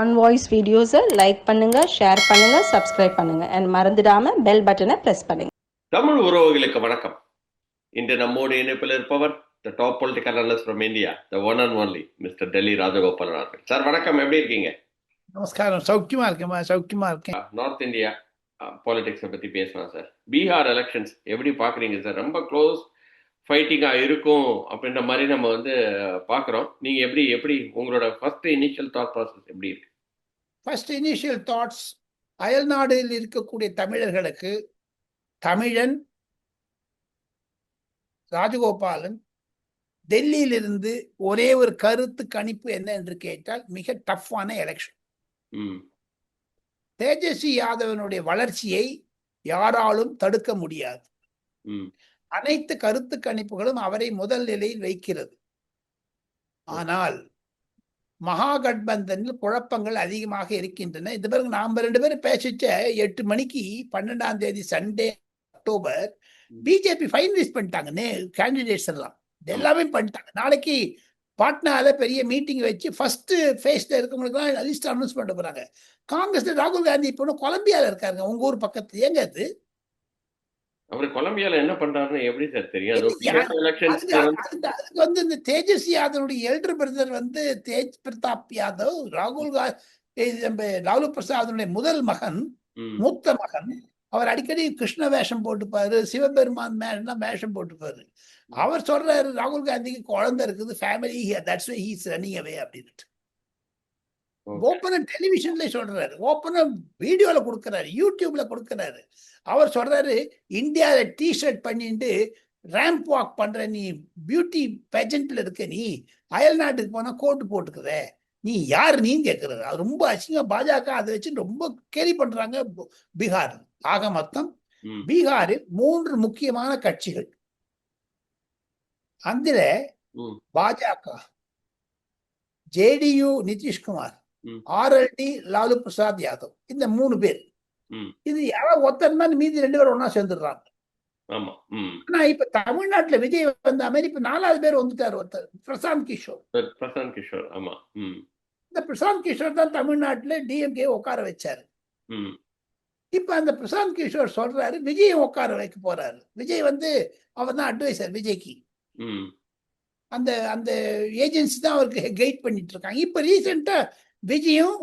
On voice வீடியோஸை like பண்ணுங்க share பண்ணுங்க சப்ஸ்கிரைப் பண்ணுங்க. அண்ட் மறந்துடாம பெல் பட்டனை பிரஸ் பண்ணுங்க. தமிழ் உறவுகளுக்கு வணக்கம். இன்று நம்மோடு இணைப்பில் இருப்பவர் the top political analyst from India the one and only mister Delhi Rajagopalan அவர்கள். சார் வணக்கம். எப்படி இருக்கீங்க? நமஸ்காரம். சௌக்கியமா இருக்கேம்மா. சௌக்கியமா இருக்கேன். நார்த் இந்தியா பாலிடிக்ஸை பத்தி பேசலாம் சார் பீகார் எலெக்ஷன்ஸ் எப்படி பாக்குறீங்க சார் ரொம்ப க்ளோஸ் ஃபைட்டிங்கா இருக்கும் அப்படின்ற மாதிரி நம்ம வந்து பாக்குறோம் நீங்க எப்படி எப்படி உங்களோட ஃபர்ஸ்ட் இனிஷியல் தாட் ப்ராசஸ் எப்படி இருக்கு? ஃபர்ஸ்ட் இனிஷியல் தாட்ஸ் அயல்நாடுகளில் இருக்கக்கூடிய தமிழர்களுக்கு தமிழன் ராஜகோபாலன் டெல்லியிலிருந்து ஒரே ஒரு கருத்து கணிப்பு என்ன என்று கேட்டால் மிக டஃப்பான எலெக்ஷன் தேஜஸ்வி யாதவனுடைய வளர்ச்சியை யாராலும் தடுக்க முடியாது. அனைத்து கருத்து கணிப்புகளும் அவரை முதல் நிலையில் வைக்கிறது. ஆனால் மகாகட்பந்தனில் குழப்பங்கள் அதிகமாக இருக்கின்றன. இது பிறகு நாம ரெண்டு பேரும் பேசிச்ச எட்டு மணிக்கு பன்னெண்டாம் தேதி சண்டே அக்டோபர் பிஜேபி ஃபைனலைஸ் பண்ணிட்டாங்க. நே கேண்டிடேட்ஸ் எல்லாம். எல்லாமே பண்ணிட்டாங்க. நாளைக்கு பாட்னால பெரிய மீட்டிங் வச்சு ஃபர்ஸ்ட் ஃபேஸ்ல இருக்கவங்களுக்கு லிஸ்ட் அனௌன்ஸ் பண்ண போறாங்க. காங்கிரஸ்ல ராகுல் காந்தி இப்போ கொலம்பியால இருக்காருங்க. உங்க ஊர் பக்கத்து ஏங்க அது? அவர் கொலம்பியால என்ன பண்றாருன்னு எப்படி சார் தெரியும்? வந்து இந்த தேஜஸ்வி யாதவனுடைய எல்டர் பிரதர் வந்து தேஜ் பிரதாப் யாதவ் ராகுல் லாலு பிரசாதனுடைய முதல் மகன் மூத்த மகன். அவர் அடிக்கடி கிருஷ்ண வேஷம் போட்டுப்பாரு சிவபெருமான் மேலாம் வேஷம் போட்டுப்பாரு. அவர் சொல்றாரு ராகுல் காந்திக்கு குழந்தை இருக்குது family that's why he's running away அப்படின்ட்டு ஓப்பனா டெலிவிஷன்ல சொல்றாரு. ஓப்பனா வீடியோல கொடுக்கறாரு. யூடியூப்ல கொடுக்கறாரு. அவர் சொல்றாரு இந்தியால டி ஷர்ட் பண்ணிட்டு ரேம்ப் வாக் பண்ற நீ பியூட்டி பேஜென்ட்ல இருக்க நீ அயல் நாட்டுக்கு போனா கோட்டு போட்டுக்கிற. நீ யார்? நீ கேட்கறது அது ரொம்ப அசிங்கம். பாஜக அதை வச்சு ரொம்ப கேலி பண்றாங்க பீகார். ஆக மொத்தம் பீகாரில் மூன்று முக்கியமான கட்சிகள். அதுல ம். பாஜக ஜேடியு நிதிஷ்குமார். ஆர்எல்டி லாலு பிரசாத் யாதவ். இந்த மூணு பேர். இது யாராவது ஒருத்தர் தான் மீதி ரெண்டு பேரும் ஒண்ணா சேர்ந்துடுறாங்க. ஆனா இப்ப தமிழ்நாட்டுல விஜய் வந்த மாதிரி இப்ப நாலாவது பேர் வந்துட்டார் ஒருத்தர் பிரசாந்த் கிஷோர். பிரசாந்த் கிஷோர் ஆமா இந்த பிரசாந்த் கிஷோர் தான் தமிழ்நாட்டுல டிஎம்கே உட்கார வச்சாரு. இப்ப அந்த பிரசாந்த் கிஷோர் சொல்றாரு விஜய் உட்கார வைக்க போறாரு. விஜய் வந்து அவர் தான் அட்வைசர் விஜய்க்கு. அந்த அந்த ஏஜென்சி தான் அவருக்கு கைட் பண்ணிட்டு இருக்காங்க. இப்ப ரீசெண்டா விஜயும்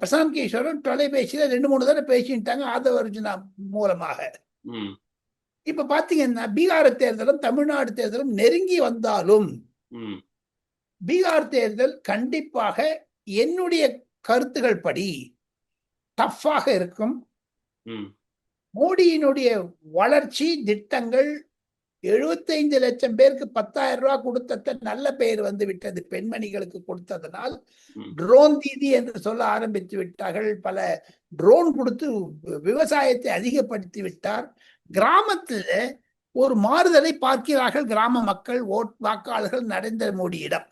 பிரசாந்த் கிஷோரும் தொலைபேசியில ரெண்டு மூணு தடவை பேசிட்டாங்க ஆதவ அர்ஜுனா மூலமாக. இப்ப பாத்தீங்கன்னா பீகார் தேர்தலும் தமிழ்நாடு தேர்தலும் நெருங்கி வந்தாலும் பீகார் தேர்தல் கண்டிப்பாக என்னுடைய கருத்துகள் படி டஃப்பாக இருக்கும். மோடியினுடைய வளர்ச்சி திட்டங்கள் 75 லட்சம் பேருக்கு பத்தாயிரம் ரூபாய் கொடுத்த நல்ல பெயர் வந்து விட்டது பெண்மணிகளுக்கு கொடுத்ததனால். ட்ரோன் தீதி என்று சொல்ல ஆரம்பித்து விட்டார்கள். பல ட்ரோன் கொடுத்து விவசாயத்தை அதிகப்படுத்தி விட்டார். கிராமத்தில் ஒரு மாறுதலை பார்க்கிறார்கள் கிராம மக்கள் ஓட் வாக்காளர்கள் நரேந்திர மோடியிடம்.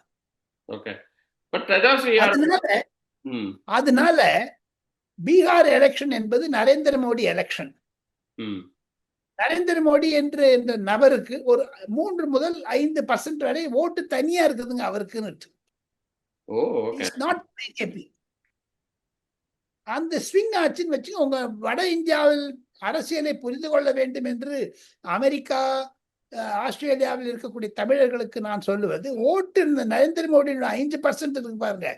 அதனால பீகார் எலெக்ஷன் என்பது நரேந்திர மோடி எலெக்ஷன் நரேந்திர மோடி என்ற என்ற நபருக்கு ஒரு மூன்று முதல் ஐந்து பர்சன்ட் வரை ஓட்டு தனியா இருக்குதுங்க அவருக்குன்னு அந்த ஸ்விங் ஆச்சுன்னு வச்சு உங்க வட இந்தியாவில் அரசியலை புரிந்து கொள்ள வேண்டும் என்று அமெரிக்கா ஆஸ்திரேலியாவில் இருக்கக்கூடிய தமிழர்களுக்கு நான் சொல்லுவது ஓட்டு இந்த நரேந்திர மோடியோட ஐந்து பர்சன்ட் இருக்கு பாருங்க.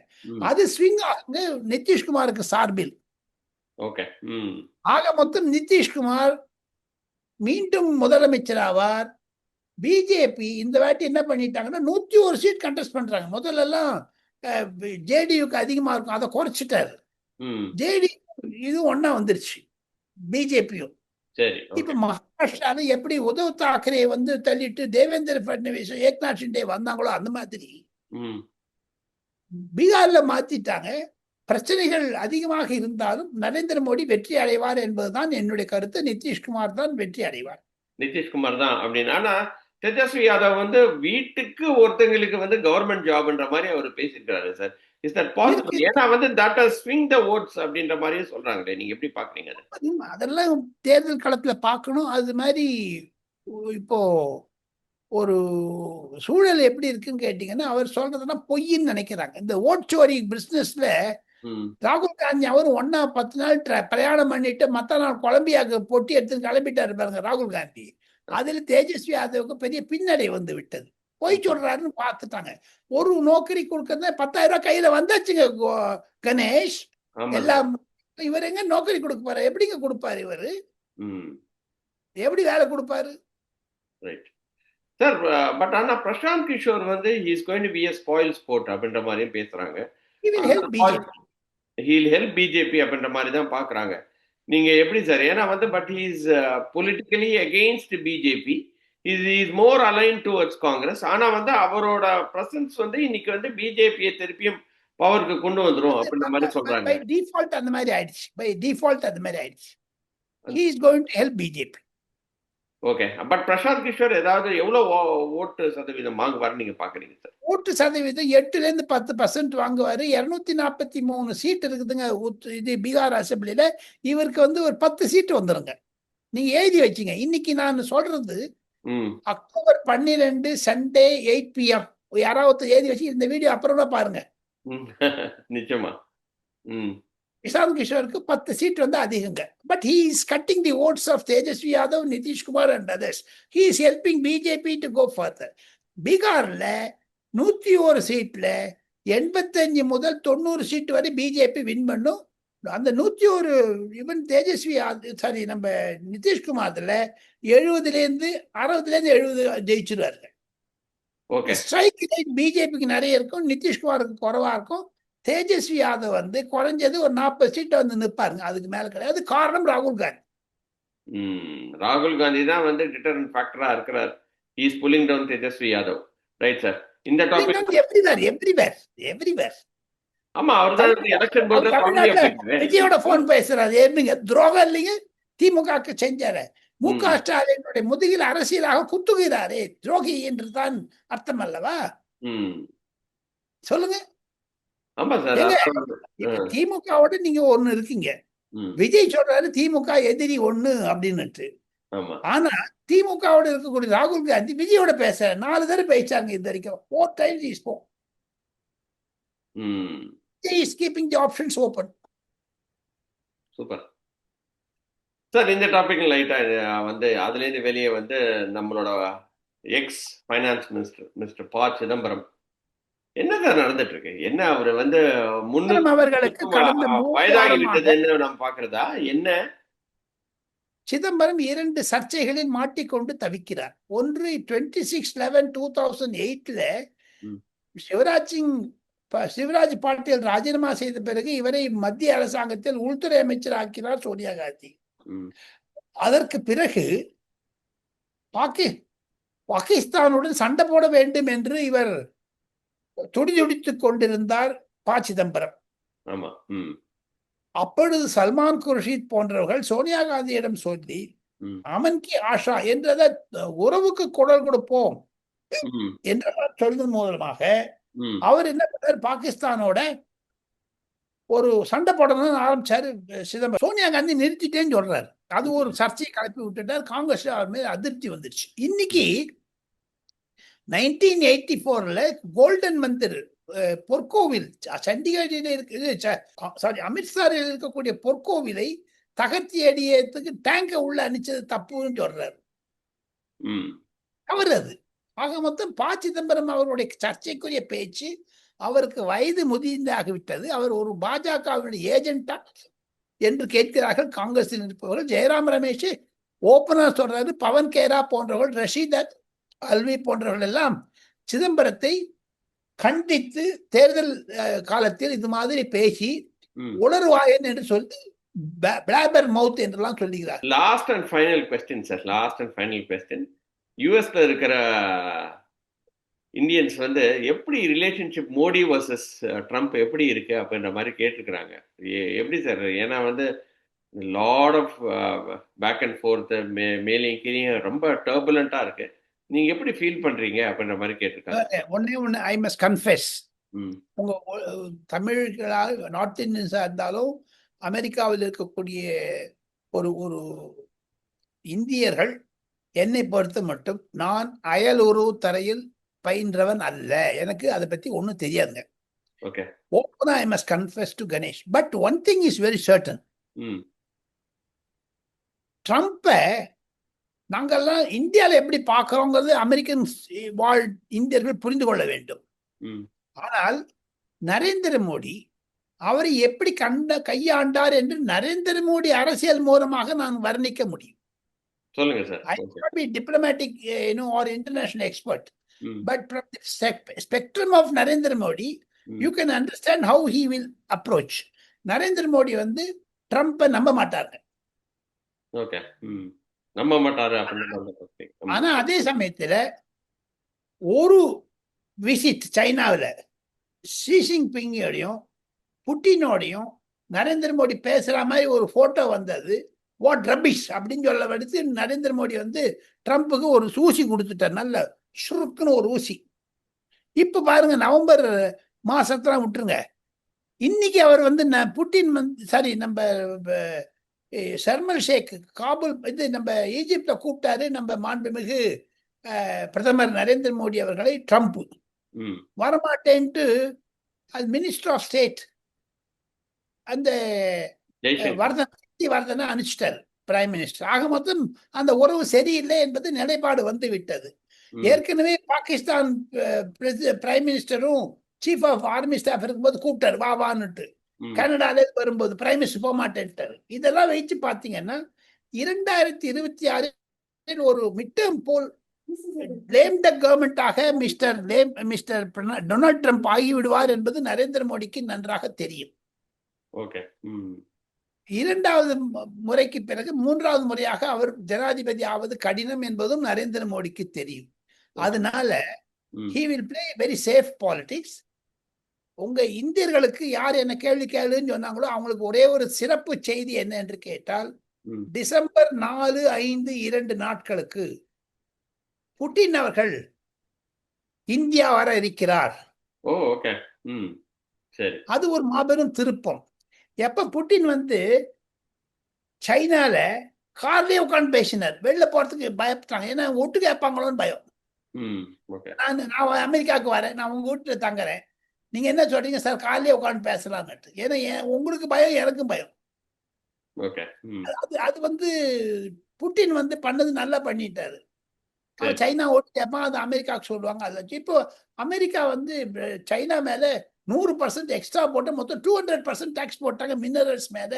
அது ஸ்விங் ஆகுங்க நிதிஷ்குமாருக்கு சார்பில். ஆக மொத்தம் நிதிஷ்குமார் மீண்டும் முதலமைச்சர் ஆவார் பிஜேபி இந்த வாட்டி என்ன பண்ணிட்டாங்கன்னா நூத்தி ஒரு சீட் கண்டெஸ்ட் பண்றாங்க. முதல்ல எல்லாம் ஜேடியுக்கு அதிகமா இருக்கும். அதை குறைச்சிட்டாரு. ஜேடி இது ஒண்ணா வந்துருச்சு. பிஜேபியும் இப்ப மகாராஷ்டிரால எப்படி உத்தவ் தாக்கரே வந்து தள்ளிட்டு தேவேந்திர பட்னவிஸ் ஏக்நாத் ஷிண்டே வந்தாங்களோ அந்த மாதிரி பீகார்ல மாத்திட்டாங்க. பிரச்சனைகள் அதிகமாக இருந்தாலும் நரேந்திர மோடி வெற்றி அடைவார் என்பதுதான் என்னுடைய கருத்து. நிதிஷ்குமார் தான் வெற்றி அடைவார். நிதிஷ்குமார் தான் அப்படின்னு. ஆனா தேஜஸ்வி யாதவ் வந்து வீட்டுக்கு ஒருத்தங்களுக்கு வந்து கவர்மெண்ட் ஜாப்ன்ற மாதிரி அவர் பேசியிருக்காரு சார். Is that possible. ஏன்னா வந்து தட் ஸ்விங் த ஓட்ஸ் அப்படின்ற மாதிரியே சொல்றாங்களே நீங்க எப்படி பாக்குறீங்க அதை? அதெல்லாம் தேர்தல் களத்துல பார்க்கணும் அது மாதிரி இப்போ ஒரு சூழல் எப்படி இருக்குன்னு கேட்டீங்கன்னா அவர் சொல்றதுன்னா பொய்ன்னு நினைக்கிறாங்க. இந்த ஓட்சோரி பிசினஸ்ல ம் ராகுல் காந்தி அவரும் ஒன்னா பத்து நாள் பிரயாணம் பண்ணிட்டு மத்த நாள் கொலம்பியாக்கு பொட்டி எடுத்து கிளம்பிட்டாரு பாருங்க ராகுல் காந்தி அதுல தேஜஸ்வி யாதவுக்கு பெரிய பின்னடை வந்து விட்டது. பொய் சொல்றாருன்னு பார்த்துட்டாங்க. ஒரு நோக்கரி கொடுக்கறது பத்தாயிரம் ரூபாய் கையில வந்தாச்சுங்க கணேஷ். எல்லாம் இவர் எங்க நோக்கரி கொடுக்க போறாரு? எப்படிங்க கொடுப்பாரு இவரு? எப்படி வேலை கொடுப்பாரு? ரைட். சார் பட் ஆனா பிரசாந்த் கிஷோர் வந்து is going to be a spoil sport அப்படின்ற மாதிரியும் பேசுறாங்க. ஹீல் ஹெல்ப் பிஜேபி அப்படின்ற மாதிரி தான் பாக்குறாங்க நீங்க எப்படி சார் ஏன்னா வந்து but is politically against BJP is is more align towards Congress ஆனா வந்து அவரோட பிரசன்ஸ் வந்து இன்னைக்கு வந்து பிஜேபியை திருப்பியும் பவருக்கு கொண்டு வந்துரும் அப்படின்ற மாதிரி சொல்றாங்க. By default அந்த மாதிரி ஆயிடுச்சு. பை டிஃபால்ட் அந்த மாதிரி ஆயிடுச்சு. he is going to help BJP okay but Prashant Kishor ஏதாவது எவ்வளவு ஓட்டு சதவீதம் வாங்குவாரு நீங்க பாக்குறீங்க சார் ஓட்டு சதவீதம் எட்டுல இருந்து பத்து பர்சன்ட் வாங்குவாரு. இருநூத்தி நாற்பத்தி மூணு சீட் இருக்குதுங்க இது பீகார் அசம்பிளில. இவருக்கு வந்து ஒரு பத்து சீட் வந்துருங்க. நீங்க எழுதி வச்சீங்க. இன்னைக்கு நான் சொல்றது அக்டோபர் பன்னிரெண்டு சண்டே எயிட் பிஎம் யாராவது எழுதி வச்சு இந்த வீடியோ அப்புறம் பாருங்க. நிச்சயமா. இஷாந்த் கிஷோருக்கு பத்து சீட் வந்து அதிகங்க. But he is cutting the votes of Tejashwi Yadav Nitish Kumar and others he is helping BJP to go further பீகார்ல நூத்தி ஒரு சீட்ல எண்பத்தஞ்சு முதல் தொண்ணூறு சீட் வரை பிஜேபி வின் பண்ணும். அந்த நூத்தி ஒரு இவன் தேஜஸ்வி சாரி நம்ம நிதிஷ்குமார்ல எழுபதுல இருந்து அறுபதுல இருந்து எழுபது ஜெயிச்சிருவாரு ஓகே ஸ்ட்ரைக் ரேட் பிஜேபிக்கு நிறைய இருக்கும் நிதிஷ்குமாருக்கு குறைவா இருக்கும். தேஜஸ்வி யாதவ் வந்து குறைஞ்சது ஒரு நாற்பது சீட்டை வந்து நிற்பாருங்க அதுக்கு மேல கிடையாது. காரணம் ராகுல் காந்தி. ம் ராகுல் காந்தி தான் வந்து டிட்டரன் ஃபேக்டரா இருக்கிறார். Is pulling down Tejashwi Yadav right sir இந்த டாபிக் எவ்ரிவேர் எவ்ரிவேர் எவ்ரிவேர் ஆமா அவர் தான் எலெக்ஷன் தமிழ்நாட்டுல விஜயோட போன் பேசுறாரு. ஏமிங்க துரோகம் இல்லைங்க திமுகக்கு செஞ்சாரு. மு க. ஸ்டாலினுடைய முதுகில் அரசியலாக குத்துகிறாரே. துரோகி என்று தான் அர்த்தம் அல்லவா? சொல்லுங்க. ஆமா சார். திமுகவோட நீங்க ஒண்ணு இருக்கீங்க. விஜய் சொல்றாரு திமுக எதிரி ஒண்ணு அப்படின்னுட்டு. ஆனா திமுகவோட இருக்கக்கூடிய ராகுல் காந்தி விஜயோட பேச நாலு தடவை பேசாங்க இது வரைக்கும். ஃபோர் டைம்ஸ் இஸ் போ ம். Is keeping the options open super. Sir இந்த டாபிக் லைட்டா வந்து அதுல இருந்து வெளியே வந்து நம்மளோட எக்ஸ் ஃபைனான்ஸ் மினிஸ்டர் மிஸ்டர் ப சிதம்பரம் என்ன சார் நடந்துட்டு இருக்கு என்ன அவர் வந்து முன்னு அவர்களுக்கு கடந்த வயதாகி வாரமாக விட்டதுன்னு நம்ம பாக்குறதா என்ன? சிதம்பரம் இரண்டு சர்ச்சைகளில் மாட்டிக்கொண்டு தவிக்கிறார். ஒன்று twenty six eleven two thousand எயிட்ல. சிவராஜ் சிங் சிவராஜ் பாட்டீல் ராஜினாமா செய்த பிறகு இவரை மத்திய அரசாங்கத்தில் உள்துறை அமைச்சர் ஆக்கினார் சோனியா காந்தி. அதற்கு பிறகு பாக்கி பாகிஸ்தானுடன் சண்டை போட வேண்டும் என்று இவர் துடிதுடித்துக் கொண்டிருந்தார் ப சிதம்பரம். ஆமா அப்பொழுது சல்மான் குர்ஷித் போன்றவர்கள் சோனியா காந்தியிடம் சொல்லி. அமன்கி ஆஷா என்றத உறவுக்கு குரல் கொடுப்போம். என்றெல்லாம் சொல்வதன் மூலமாக அவர் என்ன பண்ணார்? பாகிஸ்தானோட ஒரு சண்டை போடணும்னு ஆரம்பிச்சாரு சிதம்பரம். சோனியா காந்தி நிறுத்திட்டேன்னு சொல்றாரு. அது ஒரு சர்ச்சையை கிளப்பி விட்டுட்டார். காங்கிரஸ் அவர் மேல அதிருப்தி வந்துருச்சு. இன்னைக்கு நைன்டீன் எயிட்டி ஃபோர்ல கோல்டன் மந்திர் பொற்கோவில் சண்டிகரில் இருக்குது சாரி அமிர்த்சரில் இருக்கக்கூடிய பொற்கோவிலை தகர்த்தி அடியத்துக்கு டேங்கை உள்ள அனுப்பிச்சது தப்புன்னு சொல்றாரு. அவர் அது. ஆக மொத்தம் ப சிதம்பரம் அவருடைய சர்ச்சைக்குரிய பேச்சு அவருக்கு வயது முதிர்ந்தாகிவிட்டது அவர் ஒரு பாஜகவினுடைய ஏஜென்டா என்று கேட்கிறார்கள். காங்கிரஸில் இருப்பவர்கள் ஜெயராம் ரமேஷ் ஓப்பனா சொல்றாரு. பவன் கேரா போன்றவர்கள் ரஷீதத் அல்வி போன்றவர்கள் எல்லாம் சிதம்பரத்தை கண்டித்து தேர்தல் காலத்தில் இது மாதிரி பேசி உளறுவாயன் என்று சொல்லி பிளாபர் மவுத் என்றெல்லாம் சொல்லுகிறார். Last and final question sir last and final question யூஎஸ்ல இருக்கிற இந்தியன்ஸ் வந்து எப்படி ரிலேஷன்ஷிப் மோடி வர்சஸ் ட்ரம்ப் எப்படி இருக்கு அப்படின்ற மாதிரி கேட்டிருக்கிறாங்க. எப்படி சார் ஏன்னா வந்து lot of back and forth மே மேலேயும் கீழேயும் ரொம்ப டர்புலண்டா இருக்கு. நீங்க எப்படி ஃபீல் பண்றீங்க அப்படின்ற மாதிரி கேட்டிருக்காங்க. ஒன்னே ஒன்று ஐ மஸ்ட் கன்ஃபெஸ் உங்க தமிழர்களாக நார்த் இந்தியன்ஸா இருந்தாலும் அமெரிக்காவில் இருக்கக்கூடிய ஒரு ஒரு இந்தியர்கள் என்னை பொறுத்த மட்டும் நான் அயல் உறவு தரையில் பயின்றவன் அல்ல. எனக்கு அதை பத்தி ஒன்றும் தெரியாதுங்க. ஓகே ஓப்பனா I must confess to Ganesh but one thing is very certain ட்ரம்ப்பை நாங்கெல்லாம் இந்தியாவில் எப்படி பார்க்குறோங்கிறது அமெரிக்கன் வாழ் இந்தியர்கள் புரிந்து கொள்ள வேண்டும். ஆனால் நரேந்திர மோடி அவரை எப்படி கண்ட கையாண்டார் என்று நரேந்திர மோடி அரசியல் மூலமாக நான் வர்ணிக்க முடியும். சொல்லுங்க sir. I okay. not be diplomatic, uh, you know, or international expert, ம். but from the sec- spectrum of Narendra Modi, ம். you can understand how he will approach. Narendra Modi வந்து ட்ரம்ப்பை நம்ப மாட்டாங்க ஓகே. நம்ப மாட்டாரு அப்படின்னு ஆனா அதே சமயத்துல ஒரு விசிட் சைனாவில் ஷி ஜின்பிங்கோடையும் புட்டினோடையும் நரேந்திர மோடி பேசுகிற மாதிரி ஒரு ஃபோட்டோ வந்தது. வாட் ரபிஷ் அப்படின்னு சொல்ல எடுத்து நரேந்திர மோடி வந்து ட்ரம்ப்புக்கு ஒரு ஊசி கொடுத்துட்டார். நல்ல சுருக்குன்னு ஒரு ஊசி. இப்போ பாருங்க நவம்பர் மாசத்துல விட்டுருங்க. இன்னைக்கு அவர் வந்து ந- புட்டின் வந்து சாரி நம்ம ஷர்மல் ஷேக் காபூல் இது நம்ம ஈஜிப்ட கூப்பிட்டாரு நம்ம மாண்புமிகு பிரதமர் நரேந்திர மோடி அவர்களை ட்ரம்ப் வரமாட்டேன்ட்டு அது மினிஸ்டர் ஆஃப் ஸ்டேட் அந்த வர்தன் வர்தனை அனுப்பிச்சிட்டாரு பிரைம் மினிஸ்டர். ஆக மொத்தம் அந்த உறவு சரியில்லை என்பது நிலைப்பாடு வந்து விட்டது. ஏற்கனவே பாகிஸ்தான் பிரைம் மினிஸ்டரும் சீஃப் ஆஃப் ஆர்மி ஸ்டாஃப் இருக்கும்போது கூப்பிட்டாரு வா வான்னுட்டு. கனடால வரும்போது பிரைம் மினிஸ்டர் போக மாட்டேன்ட்டாரு. இதெல்லாம் வச்சு பாத்தீங்கன்னா இரண்டாயிரத்தி இருபத்தி ஆறில் ஒரு midterm poll lame the கவர்மெண்டாக mister lame mister Donald Trump ஆகிவிடுவார் என்பது நரேந்திர மோடிக்கு நன்றாக தெரியும். இரண்டாவது முறைக்கு பிறகு மூன்றாவது முறையாக அவர் ஜனாதிபதி ஆவது கடினம் என்பதும் நரேந்திர மோடிக்கு தெரியும். அதனால he will play very safe politics உங்க இந்தியர்களுக்கு யார் என்ன கேள்வி கேளுன்னு சொன்னாங்களோ அவங்களுக்கு ஒரே ஒரு சிறப்பு செய்தி என்ன என்று கேட்டால் டிசம்பர் நாலு ஐந்து இரண்டு நாட்களுக்கு புட்டின் அவர்கள் இந்தியா வர இருக்கிறார். அது ஒரு மாபெரும் திருப்பம். எப்ப புட்டின் வந்து சைனால கார்லயே உட்காந்து பேசினார். வெளில போறதுக்கு பயப்பட்டாங்க. ஏன்னா ஒட்டு கேட்பாங்களோன்னு பயம். நான் அமெரிக்காவுக்கு வரேன். நான் உங்க வீட்டுல தங்குறேன். நீங்க என்ன சொல்றீங்க? சார் காலையிலே உட்காந்து பேசலாம்னுட்டு ஏன்னா என்- உங்களுக்கு பயம் எனக்கும் பயம். அது அது வந்து புட்டின் வந்து பண்ணது நல்லா பண்ணிட்டாரு. சைனா ஓட்டு கேட்பான் அது அமெரிக்காவுக்கு சொல்லுவாங்க அது வச்சு. இப்போ அமெரிக்கா வந்து சைனா மேல நூறு பர்சன்ட் எக்ஸ்ட்ரா போட்டு மொத்தம் டூ ஹண்ட்ரட் பர்சன்ட் டேக்ஸ் போட்டாங்க மினரல்ஸ் மேல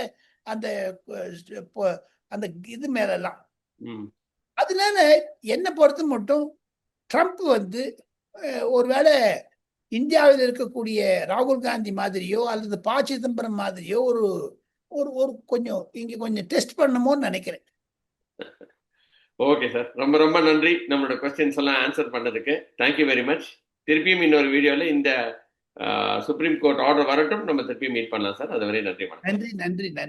அந்த அந்த இது மேலெல்லாம். அதனால என்னை பொறுத்த மட்டும் ட்ரம்ப் வந்து ஒருவேளை இந்தியாவில் இருக்கக்கூடிய ராகுல் காந்தி மாதிரியோ அல்லது ப சிதம்பரம் மாதிரியோ ஒரு ஒரு ஒரு கொஞ்சம் இங்க கொஞ்சம் டெஸ்ட் பண்ணுமோன்னு நினைக்கிறேன். Okay sir. ரொம்ப ரொம்ப நன்றி. நம்மளோட கொஸ்டின்ஸ் எல்லாம் ஆன்சர் பண்ணதுக்கு. தேங்க்யூ வெரி மச் திருப்பியும் இன்னொரு வீடியோவில் இந்த சுப்ரீம் கோர்ட் ஆர்டர் வரட்டும். நம்ம திருப்பியும் மீட் பண்ணலாம் சார். அதுவரை நன்றி நன்றி நன்றி நன்றி.